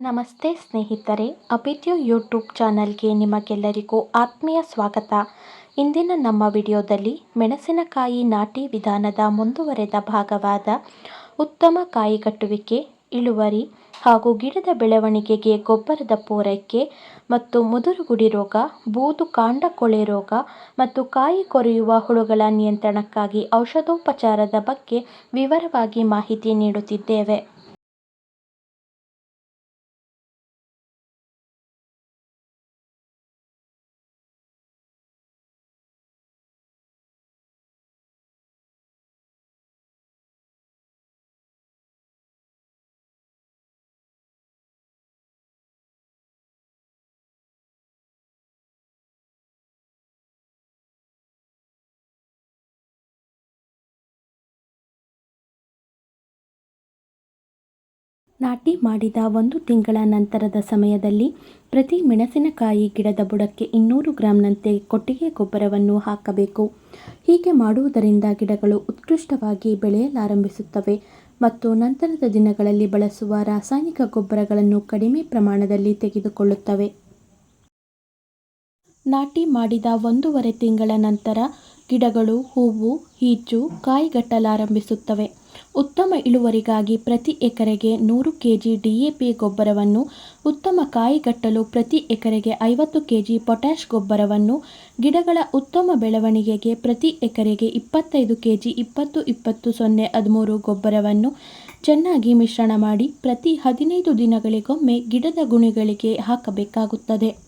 ನಮಸ್ತೆ ಸ್ನೇಹಿತರೆ, ಅಭಿದ್ಯು ಯೂಟ್ಯೂಬ್ ಚಾನಲ್ಗೆ ನಿಮಗೆಲ್ಲರಿಗೂ ಆತ್ಮೀಯ ಸ್ವಾಗತ. ಇಂದಿನ ನಮ್ಮ ವಿಡಿಯೋದಲ್ಲಿ ಮೆಣಸಿನಕಾಯಿ ನಾಟಿ ವಿಧಾನದ ಮುಂದುವರೆದ ಭಾಗವಾದ ಉತ್ತಮ ಕಾಯಿಗಟ್ಟುವಿಕೆ, ಇಳುವರಿ ಹಾಗೂ ಗಿಡದ ಬೆಳವಣಿಗೆಗೆ ಗೊಬ್ಬರದ ಪೂರೈಕೆ ಮತ್ತು ಮುದುರುಗುಡಿ ರೋಗ, ಬೂದು ಕಾಂಡ ಕೊಳೆ ರೋಗ ಮತ್ತು ಕಾಯಿ ಕೊರೆಯುವ ಹುಳುಗಳ ನಿಯಂತ್ರಣಕ್ಕಾಗಿ ಔಷಧೋಪಚಾರದ ಬಗ್ಗೆ ವಿವರವಾಗಿ ಮಾಹಿತಿ ನೀಡುತ್ತಿದ್ದೇವೆ. ನಾಟಿ ಮಾಡಿದ ಒಂದು ತಿಂಗಳ ನಂತರದ ಸಮಯದಲ್ಲಿ ಪ್ರತಿ ಮೆಣಸಿನಕಾಯಿ ಗಿಡದ ಬುಡಕ್ಕೆ ಇನ್ನೂರು ಗ್ರಾಂನಂತೆ ಕೊಟ್ಟಿಗೆ ಗೊಬ್ಬರವನ್ನು ಹಾಕಬೇಕು. ಹೀಗೆ ಮಾಡುವುದರಿಂದ ಗಿಡಗಳು ಉತ್ಕೃಷ್ಟವಾಗಿ ಬೆಳೆಯಲಾರಂಭಿಸುತ್ತವೆ ಮತ್ತು ನಂತರದ ದಿನಗಳಲ್ಲಿ ಬಳಸುವ ರಾಸಾಯನಿಕ ಗೊಬ್ಬರಗಳನ್ನು ಕಡಿಮೆ ಪ್ರಮಾಣದಲ್ಲಿ ತೆಗೆದುಕೊಳ್ಳುತ್ತವೆ. ನಾಟಿ ಮಾಡಿದ ಒಂದೂವರೆ ತಿಂಗಳ ನಂತರ ಗಿಡಗಳು, ಹೂವು ಈಚು ಕಾಯಿಗಟ್ಟಲಾರಂಭಿಸುತ್ತವೆ. ಉತ್ತಮ ಇಳುವರಿಗಾಗಿ ಪ್ರತಿ ಎಕರೆಗೆ ನೂರು ಕೆಜಿ ಡಿಎಪಿ ಗೊಬ್ಬರವನ್ನು, ಉತ್ತಮ ಕಾಯಿಗಟ್ಟಲು ಪ್ರತಿ ಎಕರೆಗೆ ಐವತ್ತು ಕೆಜಿ ಪೊಟ್ಯಾಷ್ ಗೊಬ್ಬರವನ್ನು, ಗಿಡಗಳ ಉತ್ತಮ ಬೆಳವಣಿಗೆಗೆ ಪ್ರತಿ ಎಕರೆಗೆ ಇಪ್ಪತ್ತೈದು ಕೆಜಿ ಇಪ್ಪತ್ತು ಇಪ್ಪತ್ತು ಸೊನ್ನೆ ಹದಿಮೂರು ಗೊಬ್ಬರವನ್ನು ಚೆನ್ನಾಗಿ ಮಿಶ್ರಣ ಮಾಡಿ ಪ್ರತಿ ಹದಿನೈದು ದಿನಗಳಿಗೊಮ್ಮೆ ಗಿಡದ ಗುಣಿಗಳಿಗೆ ಹಾಕಬೇಕಾಗುತ್ತದೆ.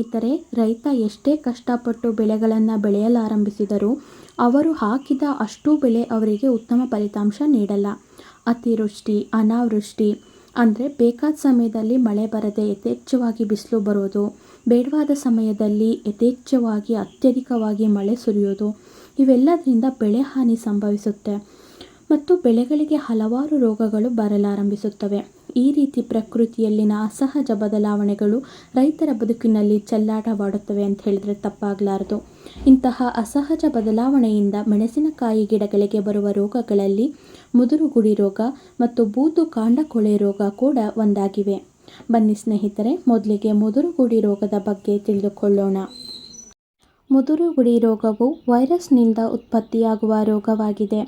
ಸ್ನೇಹಿತರೆ, ರೈತ ಎಷ್ಟೇ ಕಷ್ಟಪಟ್ಟು ಬೆಳೆಗಳನ್ನು ಬೆಳೆಯಲಾರಂಭಿಸಿದರೂ ಅವರು ಹಾಕಿದ ಅಷ್ಟು ಬೆಳೆ ಅವರಿಗೆ ಉತ್ತಮ ಫಲಿತಾಂಶ ನೀಡಲ್ಲ. ಅತಿವೃಷ್ಟಿ, ಅನಾವೃಷ್ಟಿ ಅಂದರೆ ಬೇಕಾದ ಸಮಯದಲ್ಲಿ ಮಳೆ ಬರದೆ ಯಥೇಚ್ಛವಾಗಿ ಬಿಸಿಲು ಬರೋದು, ಬೇಡವಾದ ಸಮಯದಲ್ಲಿ ಯಥೇಚ್ಛವಾಗಿ ಅತ್ಯಧಿಕವಾಗಿ ಮಳೆ ಸುರಿಯೋದು, ಇವೆಲ್ಲದರಿಂದ ಬೆಳೆ ಹಾನಿ ಸಂಭವಿಸುತ್ತೆ. ಮತ್ತು ಬೆಳೆಗಳಿಗೆ ಹಲವಾರು ರೋಗಗಳು ಬರಲಾರಂಭಿಸುತ್ತವೆ. ಈ ರೀತಿ ಪ್ರಕೃತಿಯಲ್ಲಿನ ಅಸಹಜ ಬದಲಾವಣೆಗಳು ರೈತರ ಬದುಕಿನಲ್ಲಿ ಚೆಲ್ಲಾಟವಾಡುತ್ತವೆ ಅಂತ ಹೇಳಿದರೆ ತಪ್ಪಾಗಲಾರದು. ಇಂತಹ ಅಸಹಜ ಬದಲಾವಣೆಯಿಂದ ಮೆಣಸಿನಕಾಯಿ ಗಿಡಗಳಿಗೆ ಬರುವ ರೋಗಗಳಲ್ಲಿ ಮುದುರುಗುಡಿ ರೋಗ ಮತ್ತು ಬೂದು ಕಾಂಡಕೊಳೆ ರೋಗ ಕೂಡ ಒಂದಾಗಿವೆ. ಬನ್ನಿ ಸ್ನೇಹಿತರೆ, ಮೊದಲಿಗೆ ಮುದುರುಗುಡಿ ರೋಗದ ಬಗ್ಗೆ ತಿಳಿದುಕೊಳ್ಳೋಣ. ಮುದುರುಗುಡಿ ರೋಗವು ವೈರಸ್ನಿಂದ ಉತ್ಪತ್ತಿಯಾಗುವ ರೋಗವಾಗಿದೆ.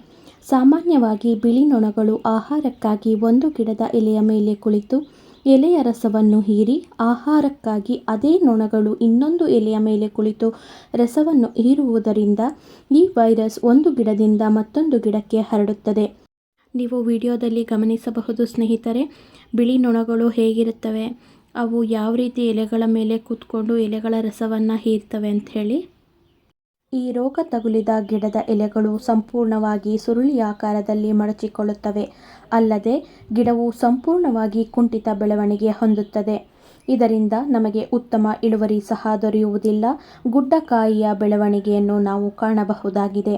ಸಾಮಾನ್ಯವಾಗಿ ಬಿಳಿ ನೊಣಗಳು ಆಹಾರಕ್ಕಾಗಿ ಒಂದು ಗಿಡದ ಎಲೆಯ ಮೇಲೆ ಕುಳಿತು ಎಲೆಯ ರಸವನ್ನು ಹೀರಿ ಆಹಾರಕ್ಕಾಗಿ ಅದೇ ನೊಣಗಳು ಇನ್ನೊಂದು ಎಲೆಯ ಮೇಲೆ ಕುಳಿತು ರಸವನ್ನು ಹೀರುವುದರಿಂದ ಈ ವೈರಸ್ ಒಂದು ಗಿಡದಿಂದ ಮತ್ತೊಂದು ಗಿಡಕ್ಕೆ ಹರಡುತ್ತದೆ. ನೀವು ವಿಡಿಯೋದಲ್ಲಿ ಗಮನಿಸಬಹುದು ಸ್ನೇಹಿತರೆ, ಬಿಳಿ ನೊಣಗಳು ಹೇಗಿರುತ್ತವೆ, ಅವು ಯಾವ ರೀತಿ ಎಲೆಗಳ ಮೇಲೆ ಕೂತ್ಕೊಂಡು ಎಲೆಗಳ ರಸವನ್ನು ಹೀರ್ತವೆ ಅಂತ ಹೇಳಿ. ಈ ರೋಗ ತಗುಲಿದ ಗಿಡದ ಎಲೆಗಳು ಸಂಪೂರ್ಣವಾಗಿ ಸುರುಳಿ ಆಕಾರದಲ್ಲಿ ಮಡಚಿಕೊಳ್ಳುತ್ತವೆ. ಅಲ್ಲದೆ, ಗಿಡವು ಸಂಪೂರ್ಣವಾಗಿ ಕುಂಠಿತ ಬೆಳವಣಿಗೆ ಹೊಂದುತ್ತದೆ. ಇದರಿಂದ ನಮಗೆ ಉತ್ತಮ ಇಳುವರಿ ಸಹ ದೊರೆಯುವುದಿಲ್ಲ. ಗುಡ್ಡಕಾಯಿಯ ಬೆಳವಣಿಗೆಯನ್ನು ನಾವು ಕಾಣಬಹುದಾಗಿದೆ.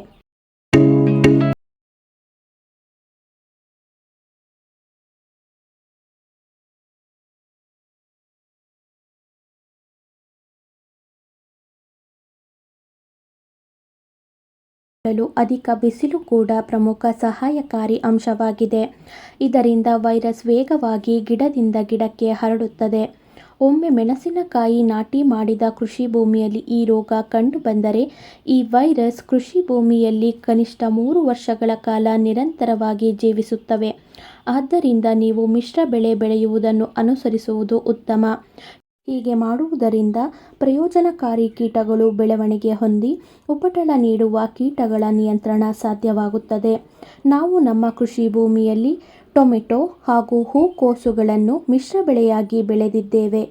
ಅಧಿಕ ಬಿಸಿಲು ಕೂಡ ಪ್ರಮುಖ ಸಹಾಯಕಾರಿ ಅಂಶವಾಗಿದೆ. ಇದರಿಂದ ವೈರಸ್ ವೇಗವಾಗಿ ಗಿಡದಿಂದ ಗಿಡಕ್ಕೆ ಹರಡುತ್ತದೆ. ಒಮ್ಮೆ ಮೆಣಸಿನಕಾಯಿ ನಾಟಿ ಮಾಡಿದ ಕೃಷಿ ಭೂಮಿಯಲ್ಲಿ ಈ ರೋಗ ಕಂಡುಬಂದರೆ ಈ ವೈರಸ್ ಕೃಷಿ ಭೂಮಿಯಲ್ಲಿ ಕನಿಷ್ಠ ಮೂರು ವರ್ಷಗಳ ಕಾಲ ನಿರಂತರವಾಗಿ ಜೀವಿಸುತ್ತವೆ. ಆದ್ದರಿಂದ ನೀವು ಮಿಶ್ರ ಬೆಳೆ ಬೆಳೆಯುವುದನ್ನು ಅನುಸರಿಸುವುದು ಉತ್ತಮ. ಹೀಗೆ ಮಾಡುವುದರಿಂದ ಪ್ರಯೋಜನಕಾರಿ ಕೀಟಗಳು ಬೆಳವಣಿಗೆ ಹೊಂದಿ ಉಪಟಳ ನೀಡುವ ಕೀಟಗಳ ನಿಯಂತ್ರಣ ಸಾಧ್ಯವಾಗುತ್ತದೆ. ನಾವು ನಮ್ಮ ಕೃಷಿ ಭೂಮಿಯಲ್ಲಿ ಟೊಮೆಟೊ ಹಾಗೂ ಹೂಕೋಸುಗಳನ್ನು ಮಿಶ್ರ ಬೆಳೆಯಾಗಿ ಬೆಳೆದಿದ್ದೇವೆ.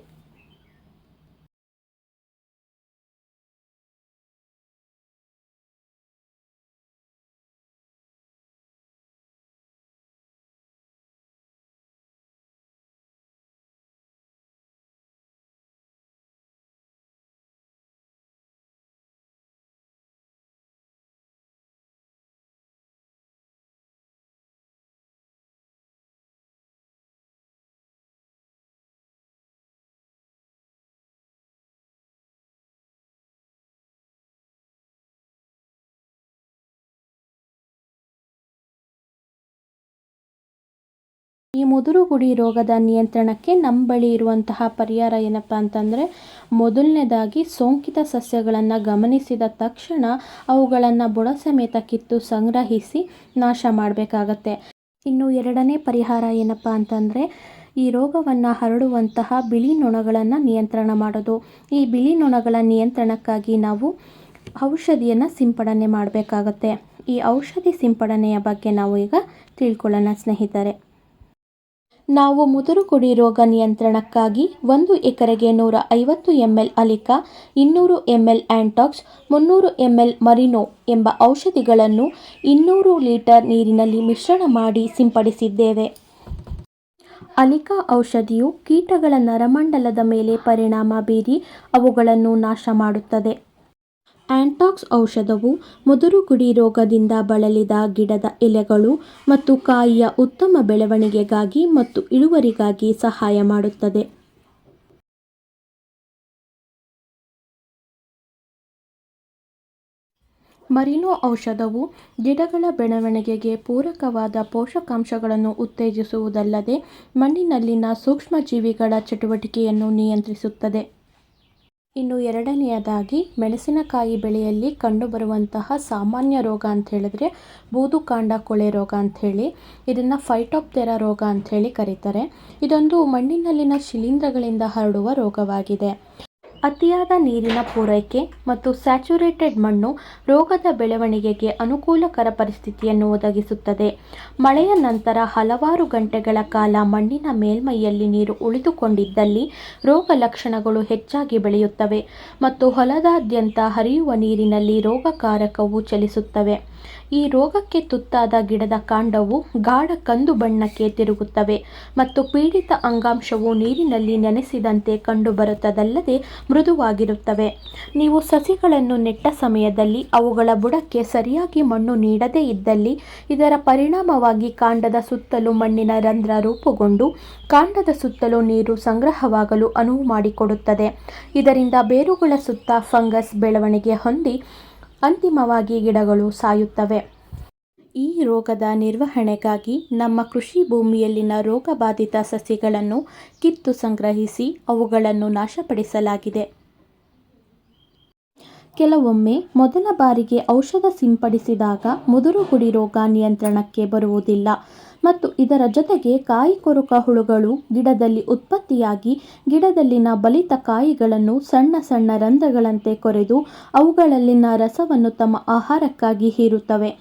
ಈ ಮುದುರುಗುಡಿ ರೋಗದ ನಿಯಂತ್ರಣಕ್ಕೆ ನಮ್ಮ ಬಳಿ ಇರುವಂತಹ ಪರಿಹಾರ ಏನಪ್ಪ ಅಂತಂದರೆ, ಮೊದಲನೇದಾಗಿ ಸೋಂಕಿತ ಸಸ್ಯಗಳನ್ನು ಗಮನಿಸಿದ ತಕ್ಷಣ ಅವುಗಳನ್ನು ಬುಡ ಸಮೇತ ಕಿತ್ತು ಸಂಗ್ರಹಿಸಿ ನಾಶ ಮಾಡಬೇಕಾಗತ್ತೆ. ಇನ್ನು ಎರಡನೇ ಪರಿಹಾರ ಏನಪ್ಪ ಅಂತಂದರೆ, ಈ ರೋಗವನ್ನು ಹರಡುವಂತಹ ಬಿಳಿ ನೊಣಗಳನ್ನು ನಿಯಂತ್ರಣ ಮಾಡೋದು. ಈ ಬಿಳಿ ನೊಣಗಳ ನಿಯಂತ್ರಣಕ್ಕಾಗಿ ನಾವು ಔಷಧಿಯನ್ನು ಸಿಂಪಡಣೆ ಮಾಡಬೇಕಾಗತ್ತೆ. ಈ ಔಷಧಿ ಸಿಂಪಡಣೆಯ ಬಗ್ಗೆ ನಾವು ಈಗ ತಿಳ್ಕೊಳ್ಳೋಣ ಸ್ನೇಹಿತರೆ. ನಾವು ಮುದುರುಕುಡಿ ರೋಗ ನಿಯಂತ್ರಣಕ್ಕಾಗಿ ಒಂದು ಎಕರೆಗೆ ನೂರ ಐವತ್ತು ಎಂ ಎಲ್ ಅಲಿಕಾ, ಇನ್ನೂರು ಎಂ ಎಲ್ ಆ್ಯಂಟಾಕ್ಸ್ ಮುನ್ನೂರು ಎಂ ಎಲ್ ಮರಿನೋ ಎಂಬ ಔಷಧಿಗಳನ್ನು ಇನ್ನೂರು ಲೀಟರ್ ನೀರಿನಲ್ಲಿ ಮಿಶ್ರಣ ಮಾಡಿ ಸಿಂಪಡಿಸಿದ್ದೇವೆ. ಅಲಿಕಾ ಔಷಧಿಯು ಕೀಟಗಳ ನರಮಂಡಲದ ಮೇಲೆ ಪರಿಣಾಮ ಬೀರಿ ಅವುಗಳನ್ನು ನಾಶ ಮಾಡುತ್ತದೆ. ಆಂಟಾಕ್ಸ್ ಔಷಧವು ಮುದುರುಗುಡಿ ರೋಗದಿಂದ ಬಳಲಿದ ಗಿಡದ ಎಲೆಗಳು ಮತ್ತು ಕಾಯಿಯ ಉತ್ತಮ ಬೆಳವಣಿಗೆಗಾಗಿ ಮತ್ತು ಇಳುವರಿಗಾಗಿ ಸಹಾಯ ಮಾಡುತ್ತದೆ. ಮರಿನೋ ಔಷಧವು ಗಿಡಗಳ ಬೆಳವಣಿಗೆಗೆ ಪೂರಕವಾದ ಪೋಷಕಾಂಶಗಳನ್ನು ಉತ್ತೇಜಿಸುವುದಲ್ಲದೆ ಮಣ್ಣಿನಲ್ಲಿನ ಸೂಕ್ಷ್ಮಜೀವಿಗಳ ಚಟುವಟಿಕೆಯನ್ನು ನಿಯಂತ್ರಿಸುತ್ತದೆ. ಇನ್ನು ಎರಡನೆಯದಾಗಿ ಮೆಣಸಿನಕಾಯಿ ಬೆಳೆಯಲ್ಲಿ ಕಂಡುಬರುವಂತಹ ಸಾಮಾನ್ಯ ರೋಗ ಅಂತ ಹೇಳಿದ್ರೆ ಬೂದುಕಾಂಡ ಕೊಳೆ ರೋಗ ಅಂತ ಹೇಳಿ, ಇದನ್ನು ಫೈಟೋಪ್ತೆರಾ ರೋಗ ಅಂತ ಹೇಳಿ ಕರೀತಾರೆ. ಇದೊಂದು ಮಣ್ಣಿನಲ್ಲಿನ ಶಿಲೀಂಧ್ರಗಳಿಂದ ಹರಡುವ ರೋಗವಾಗಿದೆ. ಅತಿಯಾದ ನೀರಿನ ಪೂರೈಕೆ ಮತ್ತು ಸ್ಯಾಚುರೇಟೆಡ್ ಮಣ್ಣು ರೋಗದ ಬೆಳವಣಿಗೆಗೆ ಅನುಕೂಲಕರ ಪರಿಸ್ಥಿತಿಯನ್ನು ಒದಗಿಸುತ್ತದೆ. ಮಳೆಯ ನಂತರ ಹಲವಾರು ಗಂಟೆಗಳ ಕಾಲ ಮಣ್ಣಿನ ಮೇಲ್ಮೈಯಲ್ಲಿ ನೀರು ಉಳಿದುಕೊಂಡಿದ್ದಲ್ಲಿ ರೋಗ ಲಕ್ಷಣಗಳು ಹೆಚ್ಚಾಗಿ ಬೆಳೆಯುತ್ತವೆ ಮತ್ತು ಹೊಲದಾದ್ಯಂತ ಹರಿಯುವ ನೀರಿನಲ್ಲಿ ರೋಗಕಾರಕವು ಚಲಿಸುತ್ತವೆ. ಈ ರೋಗಕ್ಕೆ ತುತ್ತಾದ ಗಿಡದ ಕಾಂಡವು ಗಾಢ ಕಂದು ಬಣ್ಣಕ್ಕೆ ತಿರುಗುತ್ತವೆ ಮತ್ತು ಪೀಡಿತ ಅಂಗಾಂಶವು ನೀರಿನಲ್ಲಿ ನೆನೆಸಿದಂತೆ ಕಂಡುಬರುತ್ತದಲ್ಲದೆ ಮೃದುವಾಗಿರುತ್ತವೆ. ನೀವು ಸಸಿಗಳನ್ನು ನೆಟ್ಟ ಸಮಯದಲ್ಲಿ ಅವುಗಳ ಬುಡಕ್ಕೆ ಸರಿಯಾಗಿ ಮಣ್ಣು ನೀಡದೇ ಇದ್ದಲ್ಲಿ ಇದರ ಪರಿಣಾಮವಾಗಿ ಕಾಂಡದ ಸುತ್ತಲೂ ಮಣ್ಣಿನ ರಂಧ್ರ ರೂಪುಗೊಂಡು ಕಾಂಡದ ಸುತ್ತಲೂ ನೀರು ಸಂಗ್ರಹವಾಗಲು ಅನುವು ಮಾಡಿಕೊಡುತ್ತದೆ. ಇದರಿಂದ ಬೇರುಗಳ ಸುತ್ತ ಫಂಗಸ್ ಬೆಳವಣಿಗೆ ಹೊಂದಿ ಅಂತಿಮವಾಗಿ ಗಿಡಗಳು ಸಾಯುತ್ತವೆ. ಈ ರೋಗದ ನಿರ್ವಹಣೆಗಾಗಿ ನಮ್ಮ ಕೃಷಿ ಭೂಮಿಯಲ್ಲಿನ ರೋಗಬಾಧಿತ ಸಸಿಗಳನ್ನು ಕಿತ್ತು ಸಂಗ್ರಹಿಸಿ ಅವುಗಳನ್ನು ನಾಶಪಡಿಸಲಾಗಿದೆ. ಕೆಲವೊಮ್ಮೆ ಮೊದಲ ಬಾರಿಗೆ ಔಷಧ ಸಿಂಪಡಿಸಿದಾಗ ಮುದುರುಗುಡಿ ರೋಗ ನಿಯಂತ್ರಣಕ್ಕೆ ಬರುವುದಿಲ್ಲ. ಮತ್ತು ಇದರ ಜೊತೆಗೆ ಕಾಯಿ ಕೊರಕ ಹುಳುಗಳು ಗಿಡದಲ್ಲಿ ಉತ್ಪತ್ತಿಯಾಗಿ ಗಿಡದಲ್ಲಿನ ಬಲಿತ ಕಾಯಿಗಳನ್ನು ಸಣ್ಣ ಸಣ್ಣ ರಂಧ್ರಗಳಂತೆ ಕೊರೆದು ಅವುಗಳಲ್ಲಿನ ರಸವನ್ನು ತಮ್ಮ ಆಹಾರಕ್ಕಾಗಿ ಹೀರುತ್ತವೆ.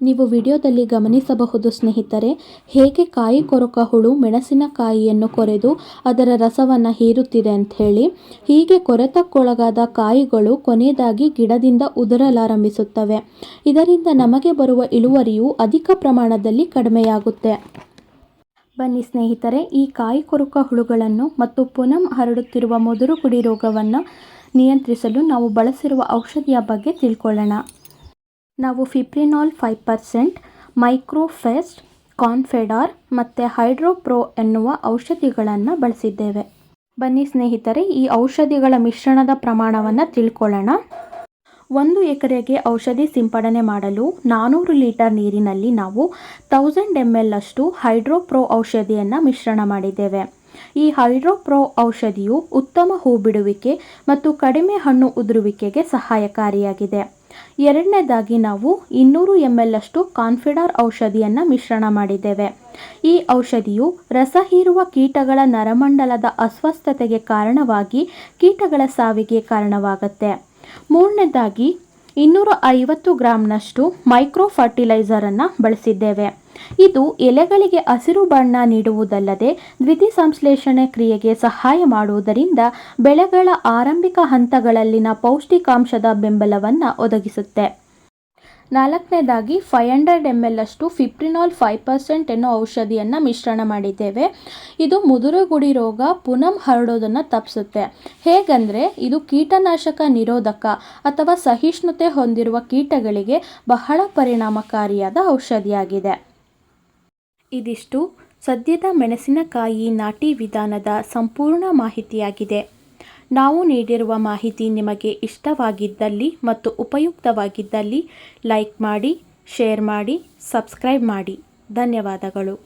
ನೀವು ವಿಡಿಯೋದಲ್ಲಿ ಗಮನಿಸಬಹುದು ಸ್ನೇಹಿತರೆ, ಹೇಗೆ ಕಾಯಿ ಕೊರಕ ಹುಳು ಮೆಣಸಿನಕಾಯಿಯನ್ನು ಕೊರೆದು ಅದರ ರಸವನ್ನು ಹೀರುತ್ತಿದೆ ಅಂತ ಹೇಳಿ. ಹೀಗೆ ಕೊರೆತಕ್ಕೊಳಗಾದ ಕಾಯಿಗಳು ಕೊನೆಯದಾಗಿ ಗಿಡದಿಂದ ಉದುರಲಾರಂಭಿಸುತ್ತವೆ. ಇದರಿಂದ ನಮಗೆ ಬರುವ ಇಳುವರಿಯು ಅಧಿಕ ಪ್ರಮಾಣದಲ್ಲಿ ಕಡಿಮೆಯಾಗುತ್ತೆ. ಬನ್ನಿ ಸ್ನೇಹಿತರೆ, ಈ ಕಾಯಿ ಕೊರಕ ಹುಳುಗಳನ್ನು ಮತ್ತು ಪುನಃ ಹರಡುತ್ತಿರುವ ಮೊದಲು ಕುಡಿ ರೋಗವನ್ನು ನಿಯಂತ್ರಿಸಲು ನಾವು ಬಳಸಿರುವ ಔಷಧಿಯ ಬಗ್ಗೆ ತಿಳ್ಕೊಳ್ಳೋಣ. ನಾವು ಫಿಪ್ರಿನಾಲ್ ಫೈವ್ ಪರ್ಸೆಂಟ್, ಮೈಕ್ರೋಫೆಸ್ಟ್, ಕಾನ್ಫೆಡಾರ್ ಮತ್ತು ಹೈಡ್ರೋಪ್ರೋ ಎನ್ನುವ ಔಷಧಿಗಳನ್ನು ಬಳಸಿದ್ದೇವೆ. ಬನ್ನಿ ಸ್ನೇಹಿತರೆ, ಈ ಔಷಧಿಗಳ ಮಿಶ್ರಣದ ಪ್ರಮಾಣವನ್ನು ತಿಳ್ಕೊಳ್ಳೋಣ. ಒಂದು ಎಕರೆಗೆ ಔಷಧಿ ಸಿಂಪಡಣೆ ಮಾಡಲು ನಾನ್ನೂರು ಲೀಟರ್ ನೀರಿನಲ್ಲಿ ನಾವು ತೌಸಂಡ್ ಎಂ ಎಲ್ ಅಷ್ಟು ಹೈಡ್ರೋಪ್ರೋ ಔಷಧಿಯನ್ನು ಮಿಶ್ರಣ ಮಾಡಿದ್ದೇವೆ. ಈ ಹೈಡ್ರೋಪ್ರೋ ಔಷಧಿಯು ಉತ್ತಮ ಹೂ ಬಿಡುವಿಕೆ ಮತ್ತು ಕಡಿಮೆ ಹಣ್ಣು ಉದುರುವಿಕೆಗೆ ಸಹಾಯಕಾರಿಯಾಗಿದೆ. ಎರಡನೇದಾಗಿ ನಾವು ಇನ್ನೂರು ಎಂ ಎಲ್ ಅಷ್ಟು ಕಾನ್ಫಿಡಾರ್ ಔಷಧಿಯನ್ನು ಮಿಶ್ರಣ ಮಾಡಿದ್ದೇವೆ. ಈ ಔಷಧಿಯು ರಸ ಹೀರುವ ಕೀಟಗಳ ನರಮಂಡಲದ ಅಸ್ವಸ್ಥತೆಗೆ ಕಾರಣವಾಗಿ ಕೀಟಗಳ ಸಾವಿಗೆ ಕಾರಣವಾಗುತ್ತೆ. ಮೂರನೇದಾಗಿ ಇನ್ನೂರ ಐವತ್ತು ಗ್ರಾಮ್ನಷ್ಟು ಮೈಕ್ರೋ ಫರ್ಟಿಲೈಸರನ್ನು ಬಳಸಿದ್ದೇವೆ. ಇದು ಎಲೆಗಳಿಗೆ ಹಸಿರು ಬಣ್ಣ ನೀಡುವುದಲ್ಲದೆ ದ್ವಿತೀಯ ಸಂಶ್ಲೇಷಣೆ ಕ್ರಿಯೆಗೆ ಸಹಾಯ ಮಾಡುವುದರಿಂದ ಬೆಳೆಗಳ ಆರಂಭಿಕ ಹಂತಗಳಲ್ಲಿನ ಪೌಷ್ಟಿಕಾಂಶದ ಬೆಂಬಲವನ್ನು ಒದಗಿಸುತ್ತೆ. ನಾಲ್ಕನೇದಾಗಿ ಫೈವ್ ಹಂಡ್ರೆಡ್ ಎಂ ಎಲ್ ಅಷ್ಟು ಫಿಪ್ರಿನಾಲ್ ಫೈವ್ ಪರ್ಸೆಂಟ್ ಎನ್ನೋ ಔಷಧಿಯನ್ನು ಮಿಶ್ರಣ ಮಾಡಿದ್ದೇವೆ. ಇದು ಮುದುರುಗುಡಿ ರೋಗ ಪುನಃ ಹರಡೋದನ್ನು ತಪ್ಪಿಸುತ್ತೆ. ಹೇಗಂದರೆ ಇದು ಕೀಟನಾಶಕ ನಿರೋಧಕ ಅಥವಾ ಸಹಿಷ್ಣುತೆ ಹೊಂದಿರುವ ಕೀಟಗಳಿಗೆ ಬಹಳ ಪರಿಣಾಮಕಾರಿಯಾದ ಔಷಧಿಯಾಗಿದೆ. ಇದಿಷ್ಟು. ಸದ್ಯದ ಮೆಣಸಿನಕಾಯಿ ನಾಟಿ ವಿಧಾನದ ಸಂಪೂರ್ಣ ಮಾಹಿತಿಯಾಗಿದೆ. ನಾವು ನೀಡಿರುವ ಮಾಹಿತಿ ನಿಮಗೆ ಇಷ್ಟವಾಗಿದ್ದಲ್ಲಿ ಮತ್ತು ಉಪಯುಕ್ತವಾಗಿದ್ದಲ್ಲಿ ಲೈಕ್ ಮಾಡಿ, ಶೇರ್ ಮಾಡಿ, ಸಬ್ಸ್ಕ್ರೈಬ್ ಮಾಡಿ. ಧನ್ಯವಾದಗಳು.